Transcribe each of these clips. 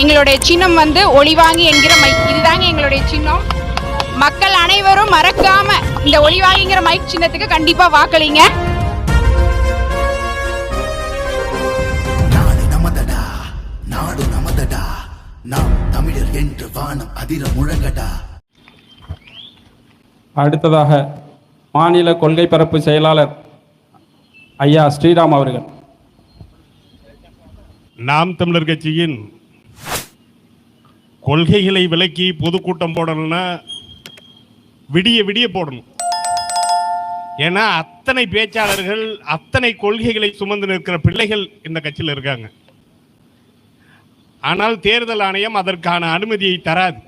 எங்களுடைய சின்னம் வந்து ஒளிவாங்கி என்கிற மைக் இதுதாங்க எங்களுடைய சின்னம். மக்கள் அனைவரும் மறக்காம இந்த ஒளிவாங்கிங்கிற மைக் சின்னத்துக்கு கண்டிப்பா வாக்களிங்க. நாடு நமதடா நாடு நமதடா நாம் தமிழர் என்று வானம் அதிர முழங்கடா. அடுத்ததாக மாநில கொள்கை பரப்பு செயலாளர் ஐயா ஸ்ரீராம் அவர்கள். நாம் தமிழர் கட்சியின் கொள்கைகளை விலக்கி பொதுக்கூட்டம் போடணும்னா விடிய விடிய போடணும். ஏன்னா அத்தனை பேச்சாளர்கள் அத்தனை கொள்கைகளை சுமந்து நிற்கிற பிள்ளைகள் இந்த கட்சியில் இருக்காங்க. ஆனால் தேர்தல் ஆணையம் அதற்கான அனுமதியை தராது.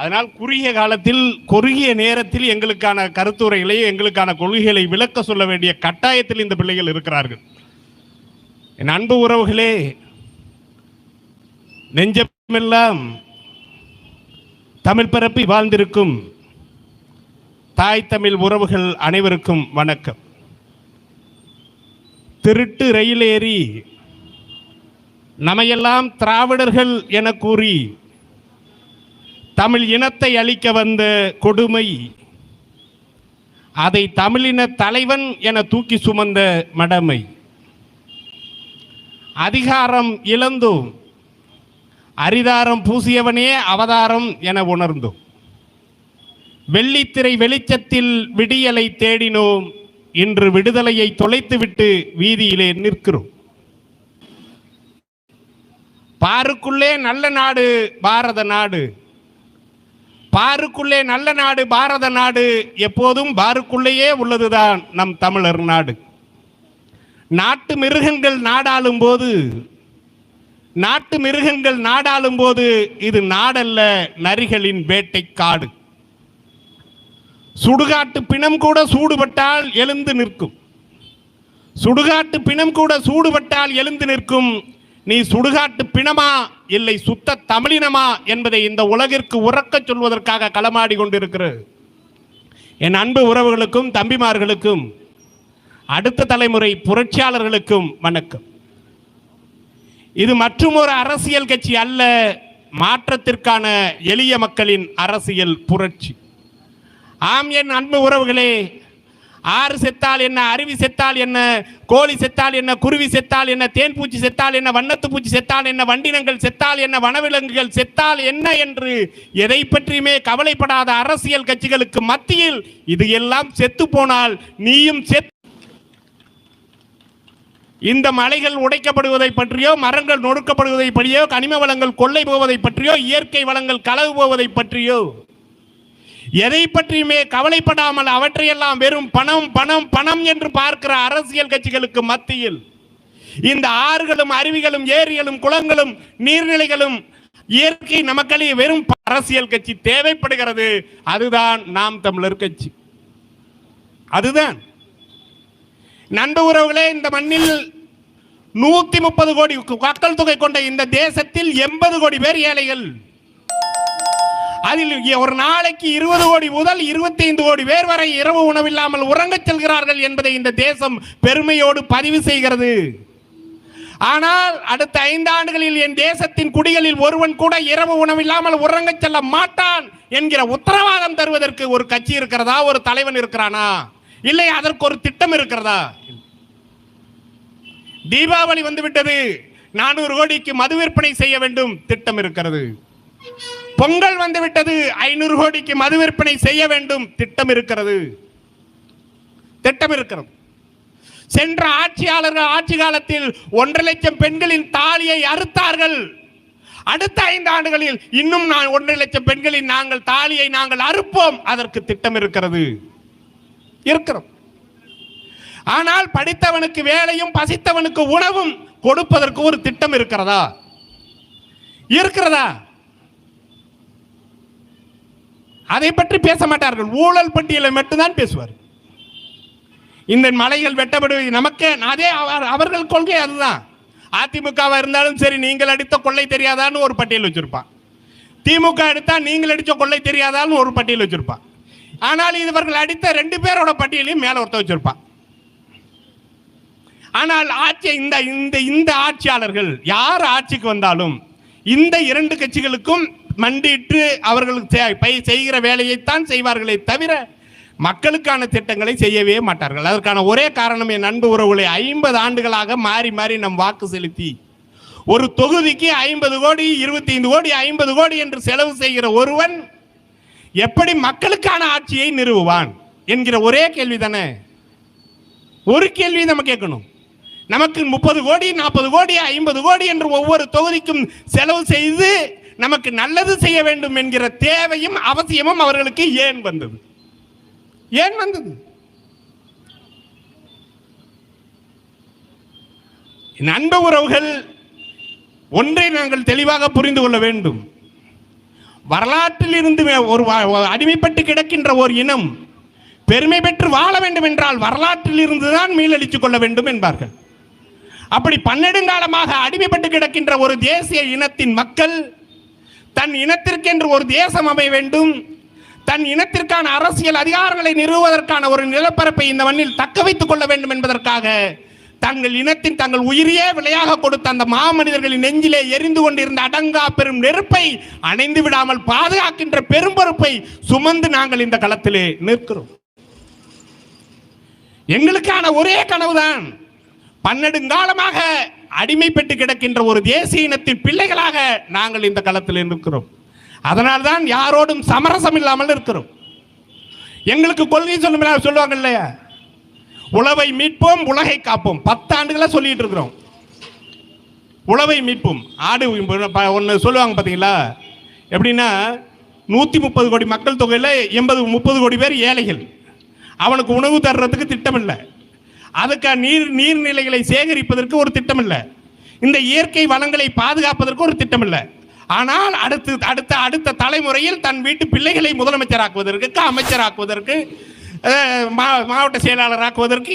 அதனால் குறுகிய காலத்தில் குறுகிய நேரத்தில் எங்களுக்கான கருத்துரைகளை எங்களுக்கான கொள்கைகளை விளக்க சொல்ல வேண்டிய கட்டாயத்தில் இந்த பிள்ளைகள் இருக்கிறார்கள். என் அன்பு உறவுகளே நெஞ்ச எல்லாம் தமிழ் பரப்பி வாழ்ந்திருக்கும் தாய் தமிழ் உறவுகள் அனைவருக்கும் வணக்கம். திருட்டு ரயில் ஏறி நமையெல்லாம் திராவிடர்கள் என கூறி தமிழ் இனத்தை அழிக்க வந்த கொடுமை அதை தமிழின தலைவன் என தூக்கி சுமந்த மடமை. அதிகாரம் இழந்தும். அரிதாரம் பூசியவனே அவதாரம் என உணர்ந்தோம். வெள்ளித்திரை வெளிச்சத்தில் விடியலை தேடினோம். இன்று விடுதலையை தொலைத்துவிட்டு வீதியிலே நிற்கிறோம். பாருக்குள்ளே நல்ல நாடு பாரத நாடு. பாருக்குள்ளே நல்ல நாடு பாரத நாடு. எப்போதும் பாருக்குள்ளேயே உள்ளதுதான் நம் தமிழர் நாடு. நாட்டு மிருகங்கள் நாடாளும் போது நாட்டு மிருகங்கள் நாடாளும் போது இது நாடல்ல நரிகளின் வேட்டை காடு சுடுகாட்டு பிணம் கூட சூடுபட்டால் எழுந்து நிற்கும். சுடுகாட்டு பிணம் கூட சூடுபட்டால் எழுந்து நிற்கும். நீ சுடுகாட்டு பிணமா இல்லை சுத்த தமிழினமா என்பதை இந்த உலகிற்கு உறக்கச் சொல்வதற்காக களமாடி கொண்டிருக்கிறது. என் அன்பு உறவுகளுக்கும் தம்பிமார்களுக்கும் அடுத்த தலைமுறை புரட்சியாளர்களுக்கும் வணக்கம். இது மற்றும் ஒரு அரசியல் கட்சி அல்ல மாற்றத்திற்கான எளிய மக்களின் அரசியல் புரட்சி. ஆம் என் அன்பு உறவுகளே ஆறு செத்தால் என்ன அருவி செத்தால் என்ன கோழி செத்தால் என்ன குருவி செத்தால் என்ன தேன் பூச்சி செத்தால் என்ன வண்ணத்து பூச்சி செத்தால் என்ன வண்டினங்கள் செத்தால் என்ன வனவிலங்குகள் செத்தால் என்ன என்று எதை பற்றியுமே கவலைப்படாத அரசியல் கட்சிகளுக்கு மத்தியில் இது எல்லாம் செத்து போனால் நீயும் செத்து இந்த மலைகள் உடைக்கப்படுவதை பற்றியோ மரங்கள் நொறுக்கப்படுவதை பற்றியோ கனிம வளங்கள் கொள்ளை போவதை பற்றியோ இயற்கை வளங்கள் களவு போவதை பற்றியோ எதை பற்றியுமே கவலைப்படாமல் அவற்றையெல்லாம் வெறும் பணம் பணம் பணம் என்று பார்க்கிற அரசியல் கட்சிகளுக்கு மத்தியில் இந்த ஆறுகளும் அருவிகளும் ஏரிகளும் குளங்களும் நீர்நிலைகளும் இயற்கை நமக்களே வெறும் அரசியல் கட்சி தேவைப்படுகிறது. அதுதான் நாம் தமிழர் கட்சி. அதுதான். நண்பு உறவுகளே இந்த மண்ணில் நூத்தி முப்பது கோடி மக்கள் தொகை கொண்ட இந்த தேசத்தில் எண்பது கோடி பேர் ஏழைகள். அதில் ஒரு நாளைக்கு இருபது கோடி முதல் இருபத்தி ஐந்து கோடி பேர் வரை இரவு உணவில்லாமல் உறங்கச் செல்கிறார்கள் என்பதை இந்த தேசம் பெருமையோடு பதிவு செய்கிறது. ஆனால் அடுத்த ஐந்தாண்டுகளில் என் தேசத்தின் குடிகளில் ஒருவன் கூட இரவு உணவில்லாமல் உறங்கச் செல்ல மாட்டான் என்கிற உத்தரவாதம் தருவதற்கு ஒரு கட்சி இருக்கிறதா ஒரு தலைவன் இருக்கிறானா? இல்லை அதற்கு ஒரு திட்டம் இருக்கிறதா? தீபாவளி வந்துவிட்டது. நானூறு கோடிக்கு மது விற்பனை செய்ய வேண்டும் திட்டம் இருக்கிறது. பொங்கல் வந்துவிட்டது. ஐநூறு கோடிக்கு மது விற்பனை செய்ய வேண்டும் திட்டம் இருக்கிறது. திட்டம் இருக்கிறது. சென்ற ஆட்சியாளர்கள் ஆட்சி காலத்தில் ஒன்றரை லட்சம் பெண்களின் தாலியை அறுத்தார்கள். அடுத்த ஐந்து ஆண்டுகளில் இன்னும் நான் ஒன்றரை லட்சம் பெண்களின் நாங்கள் தாலியை நாங்கள் அறுப்போம். அதற்கு திட்டம் இருக்கிறது. இருக்கிறோம். ஆனால் படித்தவனுக்கு வேலையும் பசித்தவனுக்கு உணவும் கொடுப்பதற்கு ஒரு திட்டம் இருக்கிறதா? இருக்கிறதா? அதை பற்றி பேச மாட்டார்கள். ஊழல் பட்டியலை மட்டும்தான் பேசுவார். இந்த மலைகள் வெட்டப்படுவது நமக்கு அதே அவர்- அவர்கள் கொள்கை அதுதான். அதிமுகவா இருந்தாலும் சரி நீங்கள் அடித்த கொள்ளை தெரியாதான்னு ஒரு பட்டியல் வச்சிருப்பான். திமுக எடுத்தா நீங்கள் அடித்த கொள்ளை தெரியாதான்னு ஒரு பட்டியல் வச்சிருப்பான். ஆனால் இவர்கள் அடித்த ரெண்டு பேரோட பட்டியலையும் மேல ஒருத்த வச்சிருப்பான். ஆனால் ஆட்சி இந்த இந்த இந்த ஆட்சியாளர்கள் யார் ஆட்சிக்கு வந்தாலும் இந்த இரண்டு கட்சிகளுக்கும் மண்டிட்டு அவர்களுக்கு பை- செய்கிற வேலையைத்தான் செய்வார்களே தவிர மக்களுக்கான திட்டங்களை செய்யவே மாட்டார்கள். அதற்கான ஒரே காரணம் என் அன்பு உறவுகளை ஐம்பது ஆண்டுகளாக மாறி மாறி நம் வாக்கு செலுத்தி ஒரு தொகுதிக்கு ஐம்பது கோடி இருபத்தி ஐந்து கோடி ஐம்பது கோடி என்று செலவு செய்கிற ஒருவன் எப்படி மக்களுக்கான ஆட்சியை நிறுவுவான் என்கிற ஒரே கேள்வி தானே ஒரு கேள்வி நம்ம கேட்கணும். நமக்கு முப்பது கோடி நாற்பது கோடி ஐம்பது கோடி என்று ஒவ்வொரு தொகுதிக்கும் செலவு செய்து நமக்கு நல்லது செய்ய வேண்டும் என்கிற தேவையும் அவசியமும் அவர்களுக்கு ஏன் வந்தது? ஏன் வந்தது? நண்ப உறவுகள் ஒன்றை நாங்கள் தெளிவாக புரிந்து கொள்ள வேண்டும். வரலாற்றில் இருந்து ஒரு அடிமைப்பட்டு கிடக்கின்ற ஒரு இனம் பெருமை பெற்று வாழ வேண்டும் என்றால் வரலாற்றில் இருந்துதான் மீளடித்துக் கொள்ள வேண்டும் என்பார்கள். அப்படி பன்னெடுங்காலமாக அடிமைப்பட்டு கிடக்கின்ற ஒரு தேசிய இனத்தின் மக்கள் தன் இனத்திற்கென்று ஒரு தேசம் அமைய வேண்டும் தன் இனத்திற்கான அரசியல் அதிகாரங்களை நிறுவுவதற்கான ஒரு நிலப்பரப்பை இந்த மண்ணில் தக்க வைத்துக் கொள்ள வேண்டும் என்பதற்காக தங்கள் இனத்தின் தங்கள் உயிரையே விலையாக கொடுத்த அந்த மாமனிதர்களின் நெஞ்சிலே எரிந்து கொண்டிருந்த அடங்கா பெரும் நெருப்பை அணைந்து விடாமல் பாதுகாக்கின்ற பெரும் பொறுப்பை சுமந்து நாங்கள் இந்த களத்திலே நிற்கிறோம். எங்களுக்கான ஒரே கனவுதான் பன்னெடுங்காலமாக அடிமைப்பட்டு கிடக்கின்ற ஒரு தேசிய இனத்தின் பிள்ளைகளாக நாங்கள் இந்த களத்தில் இருக்கிறோம் அதனால்தான் யாரோடும் சமரசம் இல்லாமல் இருக்கிறோம் எங்களுக்கு கொள்கை சொல்லும் சொல்லுவாங்க இல்லையா? உழவை மீட்போம் உலகை காப்போம். பத்து ஆண்டுகளாக சொல்லிட்டு இருக்கிறோம். உழவை மீட்போம். ஆடு ஒன்று சொல்லுவாங்க பார்த்தீங்களா எப்படின்னா நூற்றி முப்பது கோடி மக்கள் தொகையில் எண்பது முப்பது கோடி பேர் ஏழைகள். அவனுக்கு உணவு தர்றதுக்கு திட்டம் இல்லை அதுக்கு நீர் நீர்நிலைகளை சேகரிப்பதற்கு ஒரு திட்டம் இல்லை இந்த இயற்கை வளங்களை பாதுகாப்பதற்கு ஒரு திட்டம் இல்லை ஆனால் அடுத்து அடுத்த அடுத்த தலைமுறையில் தன் வீட்டு பிள்ளைகளை முதலமைச்சராக்குவதற்கு அமைச்சராக்குவதற்கு மாவட்ட மா- மாவட்ட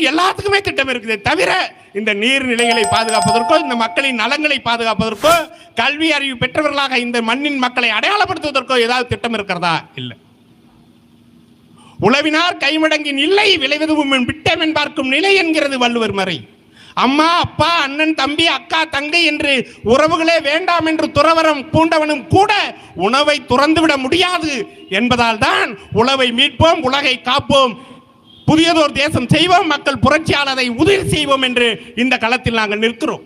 எல்லாத்துக்குமே திட்டம் இருக்குது. தவிர இந்த நீர்நிலைகளை பாதுகாப்பதற்கோ இந்த மக்களின் நலங்களை பாதுகாப்பதற்கோ கல்வி அறிவு பெற்றவர்களாக இந்த மண்ணின் மக்களை அடையாளப்படுத்துவதற்கோ ஏதாவது திட்டம் இருக்கிறதா? இல்லை. உளவினார் கைமடங்கின் இல்லை விளைவதுவும் விட்டம் என்பார்க்கும் நிலை என்கிறது வள்ளுவர் மறை. அம்மா அப்பா அண்ணன் தம்பி அக்கா தங்கை என்று உறவுகளே வேண்டாம் என்று துறவரம் பூண்டவனும் கூட உணவை துறந்துவிட முடியாது என்பதால் தான் உழவை மீட்போம் உலகை காப்போம். புதியதோர் தேசம் செய்வோம் மக்கள் புரட்சியாளரை உதவி செய்வோம் என்று இந்த களத்தில் நாங்கள் நிற்கிறோம்.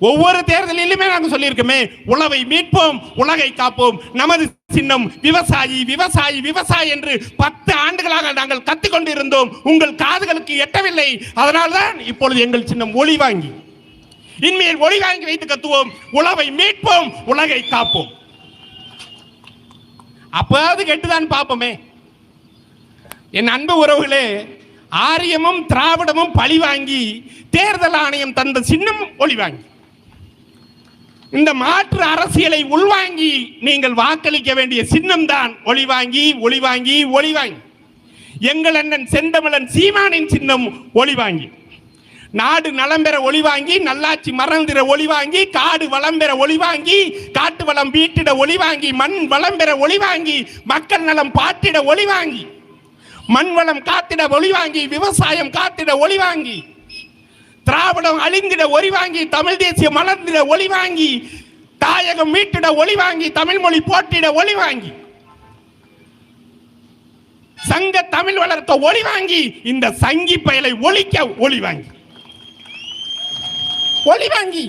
ஒவ்வொரு தேர்தலிலுமே நாங்கள் சொல்லியிருக்கோமே உழவை மீட்போம் உலகை காப்போம். நமது சின்னம் விவசாயி விவசாயி விவசாயி என்று பத்து ஆண்டுகளாக நாங்கள் கத்திக் இருந்தோம் உங்கள் காதுகளுக்கு எட்டவில்லை. அதனால்தான் இப்பொழுது எங்கள் சின்னம் ஒளி வாங்கி இனிமேல் ஒளி வாங்கி வைத்து கத்துவோம். உழவை மீட்போம் உலகை காப்போம். அப்போது கெட்டுதான் பார்ப்போமே. என் அன்பு உறவுகளே ஆரியமும் திராவிடமும் பழி வாங்கி தேர்தல் ஆணையம் தந்த சின்னம் ஒளி வாங்கி. இந்த மாற்று அரசியலை உள்வாங்கி நீங்கள் வாக்களிக்க வேண்டிய சின்னம் தான் ஒளி வாங்கி ஒளி வாங்கி ஒளி வாங்கி. எங்கள் அண்ணன் செந்தமிழன் சீமானின் சின்னம் ஒளி வாங்கி. நாடு நலம் பெற ஒளி வாங்கி நல்லாட்சி மறந்திட ஒளி வாங்கி காடு வளம் பெற ஒளி வாங்கி காட்டு வளம் வீட்டிட ஒளி வாங்கி மண் வளம் பெற ஒளி வாங்கி மக்கள் நலம் பாட்டிட ஒளி வாங்கி. மண் வளம் காத்திட ஒளி வாங்கி விவசாயம் காத்திட ஒளி வாங்கி. திராவிடம் அழிந்திட ஒளி வாங்கி தமிழ் தேசியம் மலர்ந்திட ஒளி வாங்கி தாயகம் மீட்டிட ஒளி வாங்கி தமிழ் மொழி போட்டிட ஒளி வாங்கி சங்க தமிழ் வளர்க்க ஒளி வாங்கி இந்த சங்கி பயலை ஒழிக்க ஒளி வாங்கி. ஒளி வாங்கி.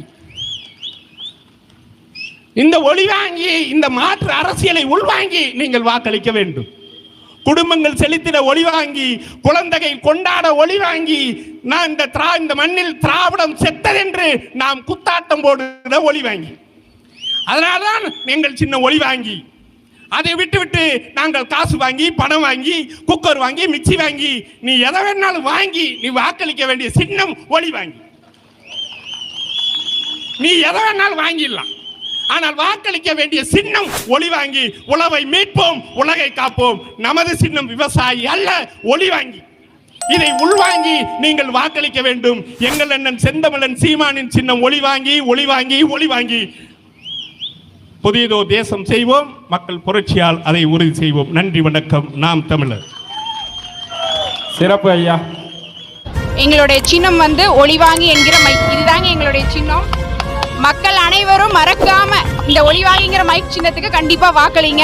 இந்த ஒளி வாங்கி இந்த மாற்று அரசியலை உள்வாங்கி நீங்கள் வாக்களிக்க வேண்டும். குடும்பங்கள் செலுத்திட ஒளி வாங்கி குழந்தையை கொண்டாட ஒளி வாங்கி நான் இந்த திரா இந்த மண்ணில் திராவிடம் செத்ததென்று நாம் குத்தாட்டம் போடுகிற ஒளி வாங்கி. அதனால்தான் எங்கள் சின்ன ஒளி வாங்கி அதை விட்டு விட்டு நாங்கள் காசு வாங்கி பணம் வாங்கி குக்கர் வாங்கி மிக்சி வாங்கி நீ எதை வேணாலும் வாங்கி நீ வாக்களிக்க வேண்டிய சின்னம் ஒளி வாங்கி. நீ எதை வேணாலும் வாங்கிடலாம். ஆனால் வாக்களிக்க வேண்டிய சின்னம் ஒளி வாங்கி உழவை மீட்போம் உலகை காப்போம். நமது சின்னம் விவசாயி அல்ல ஒளி வாங்கி. இதை உள்வாங்கி நீங்கள் வாக்களிக்க வேண்டும். எங்கள் அண்ணன் செந்தமிழன் சீமானின் சின்னம் ஒளி வாங்கி ஒளி வாங்கி ஒளி வாங்கி. புதியதோ தேசம் செய்வோம் மக்கள் புரட்சியால் அதை உறுதி செய்வோம். நன்றி வணக்கம். நாம் தமிழர். சிறப்பு ஐயா. எங்களுடைய சின்னம் வந்து ஒளிவாங்கி என்கிற மைக் இதுதாங்க எங்களுடைய சின்னம். மக்கள் அனைவரும் மறக்காம இந்த ஒளிவாங்கிங்கிற மைக் சின்னத்துக்கு கண்டிப்பா வாக்களிங்க.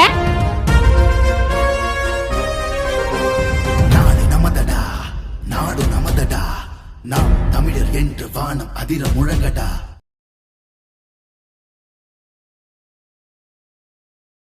நாடு நமதடா நாடு நமதடா. நாம் தமிழர் என்று வானம் அதிர முழங்கடா.